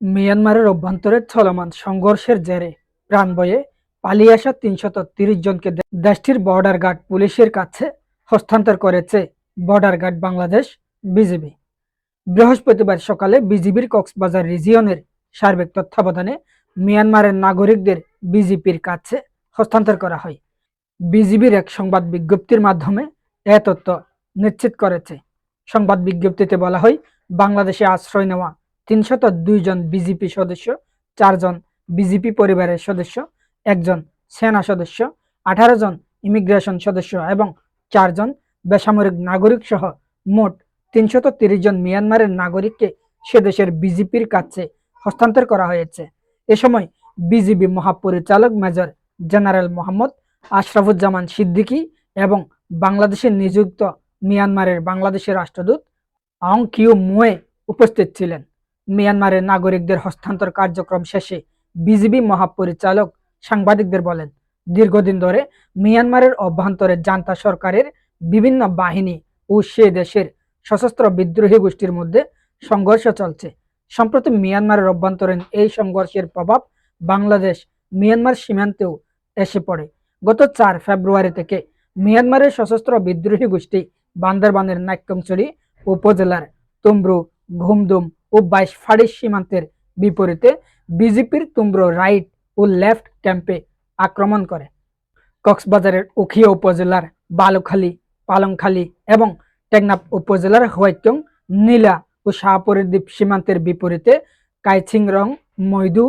মিয়ানমারের অভ্যন্তরে চলমান সংঘর্ষের জেরে প্রাণ বয়ে পালিয়ে আসা তিনশত তিরিশ জনকে দেশটির বর্ডার গার্ড পুলিশের কাছে হস্তান্তর করেছে বর্ডার গার্ড বাংলাদেশ বিজিবি। বৃহস্পতিবার সকালে বিজিবির কক্সবাজার রিজিয়নের সার্বিক তত্ত্বাবধানে মিয়ানমারের নাগরিকদের বিজিপির কাছে হস্তান্তর করা হয়। বিজিবির এক সংবাদ বিজ্ঞপ্তির মাধ্যমে এ তথ্য নিশ্চিত করেছে। সংবাদ বিজ্ঞপ্তিতে বলা হয়, বাংলাদেশে আশ্রয় নেওয়া তিনশত দুই জন বিজেপি সদস্য, চারজন বিজেপি পরিবারের সদস্য, একজন সেনা সদস্য আঠারো জন ইমিগ্রেশন সদস্য এবং চারজন বেসামরিক নাগরিক সহ মোট তিনশত তিরিশ জন মিয়ানমারের নাগরিককে সে দেশের বিজেপির কাছে হস্তান্তর করা হয়েছে। এ সময় বিজিবি মহাপরিচালক মেজর জেনারেল মোহাম্মদ আশরাফুজ্জামান সিদ্দিকী এবং বাংলাদেশে নিযুক্ত মিয়ানমারের বাংলাদেশের রাষ্ট্রদূত অং কিউ মুয়ে উপস্থিত ছিলেন। মিয়ানমারের নাগরিকদের হস্তান্তর কার্যক্রম শেষে বিজিবি মহাপরিচালক সাংবাদিকদের বলেন, দীর্ঘদিন ধরে মিয়ানমারের অভ্যন্তরে জান্তা সরকারের বিভিন্ন বাহিনী ও সে দেশের সশস্ত্র বিদ্রোহী গোষ্ঠীর মধ্যে সংঘর্ষ চলছে। সম্প্রতি মিয়ানমারের অভ্যন্তরীণ এই সংঘর্ষের প্রভাব বাংলাদেশ মিয়ানমার সীমান্তেও এসে পড়ে। গত চার ফেব্রুয়ারি থেকে মিয়ানমারের সশস্ত্র বিদ্রোহী গোষ্ঠী বান্দরবানের নাক্যমচুরি উপজেলার তুমরু, ঘুমদুম ও বাইশ ফাড়ি সীমান্তের বিপরীতে বিজেপির তুমব্রু রাইট ও লেফট ক্যাম্পে আক্রমণ করে। কক্সবাজারের উখিয়া উপজেলার বালুখালী, পালংখালী এবং টেকনাফ উপজেলার হোয়াইটং, নীলা ও শাহপরিদ্বীপ সীমান্তের বিপরীতে কাইছিংরং, মৈদু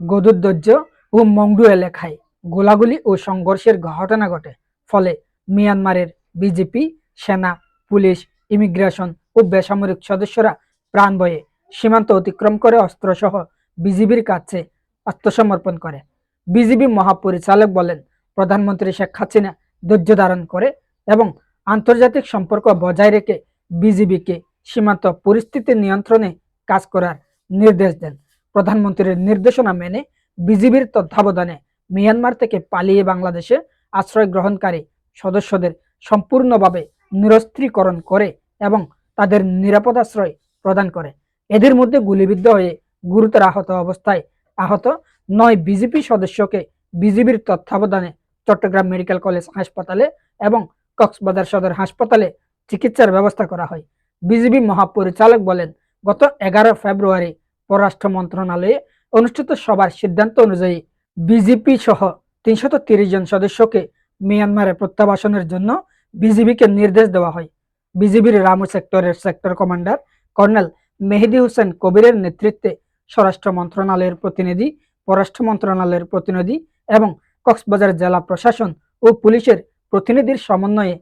গদুদ্দর্য ও মংডু এলাকায় গোলাগুলি ও সংঘর্ষের ঘটনা ঘটে। ফলে মিয়ানমারের বিজেপি, সেনা, পুলিশ, ইমিগ্রেশন ও বেসামরিক সদস্যরা প্রাণ বয়ে সীমান্ত অতিক্রম করে অস্ত্রসহ বিজিবির কাছে আত্মসমর্পণ করে। বিজিবি মহাপরিচালক বলেন, প্রধানমন্ত্রী শেখ হাসিনা ধৈর্য ধারণ করে এবং আন্তর্জাতিক সম্পর্ক বজায় রেখে বিজিবিকে সীমান্ত পরিস্থিতি নিয়ন্ত্রণে কাজ করার নির্দেশ দেন। প্রধানমন্ত্রীর নির্দেশনা মেনে বিজিবির তত্ত্বাবধানে মিয়ানমার থেকে পালিয়ে বাংলাদেশে আশ্রয় গ্রহণকারী সদস্যদের সম্পূর্ণভাবে নিরস্ত্রীকরণ করে এবং তাদের নিরাপদ আশ্রয় প্রদান করে। এদের মধ্যে গুলিবিদ্ধ হয়ে গুরুতর আহত অবস্থায় আহত নয় বিজেপি সদস্যকে বিজিবির তত্ত্বাবধানে চট্টগ্রাম মেডিকেল কলেজ হাসপাতালে এবং কক্সবাজার সদর হাসপাতালে চিকিৎসার ব্যবস্থা করা হয়। বিজিবি মহাপরিচালক বলেন, গত এগারো ফেব্রুয়ারি পররাষ্ট্র মন্ত্রণালয়ে অনুষ্ঠিত সভার সিদ্ধান্ত অনুযায়ী বিজেপি সহ তিনশত জন সদস্যকে মিয়ানমারে প্রত্যাবাসনের জন্য বিজিবিকে নির্দেশ দেওয়া হয়। বিজিবির রামু সেক্টরের sector commander colonel Mehedi Hossain কবিরের নেতৃত্বে স্বরাষ্ট্র মন্ত্রণালয়ের প্রতিনিধি, পররাষ্ট্র মন্ত্রণালয়ের প্রতিনিধি এবং কক্সবাজার জেলা প্রশাসন ও পুলিশের প্রতিনিধির সমন্বয়ে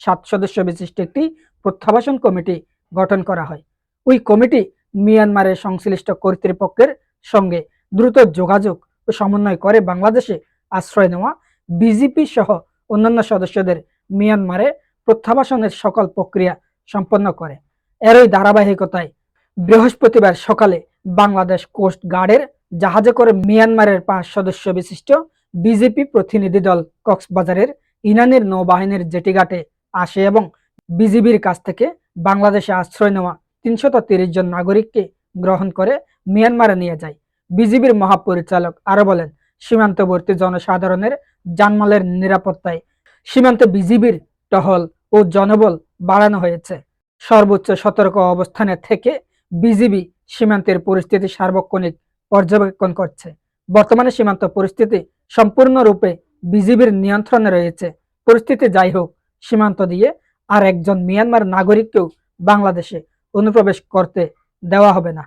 সাত সদস্য বিশিষ্ট একটি প্রত্যাবাসন কমিটি গঠন করা হয়। ওই কমিটি মিয়ানমারের সংশ্লিষ্ট কর্তৃপক্ষের সঙ্গে দ্রুত যোগাযোগ ও সমন্বয় করে বাংলাদেশে আশ্রয় নেওয়া বিজেপি সহ অন্যান্য সদস্যদের মিয়ানমারে প্রত্যাবাসনের সকল প্রক্রিয়া সম্পন্ন করে। এরই ধারাবাহিকতায় বৃহস্পতিবার সকালে বাংলাদেশ কোস্ট গার্ডের জাহাজে করে মিয়ানমারের পাঁচ সদস্য বিশিষ্ট বিজেপি প্রতিনিধি দল কক্সবাজারের ইনানির নৌবাহিনীর জেটিঘাটে আসে এবং বিজিবির কাছ থেকে বাংলাদেশে আশ্রয় নেওয়া তিনশত জন নাগরিককে গ্রহণ করে মিয়ানমারে নিয়ে যায়। বিজিবির মহাপরিচালক আরও বলেন, সীমান্তবর্তী জনসাধারণের জানমালের নিরাপত্তায় সীমান্তে বিজিবির টহল ও জনবল বাড়ানো হয়েছে। সর্বোচ্চ সতর্ক অবস্থানে থেকে বিজিবি সীমান্তের পরিস্থিতি সার্বক্ষণিক পর্যবেক্ষণ করছে। বর্তমানে সীমান্ত পরিস্থিতি সম্পূর্ণরূপে বিজিবির নিয়ন্ত্রণে রয়েছে। পরিস্থিতি যাই হোক, সীমান্ত দিয়ে আর একজন মিয়ানমার নাগরিককেও বাংলাদেশে অনুপ্রবেশ করতে দেওয়া হবে না।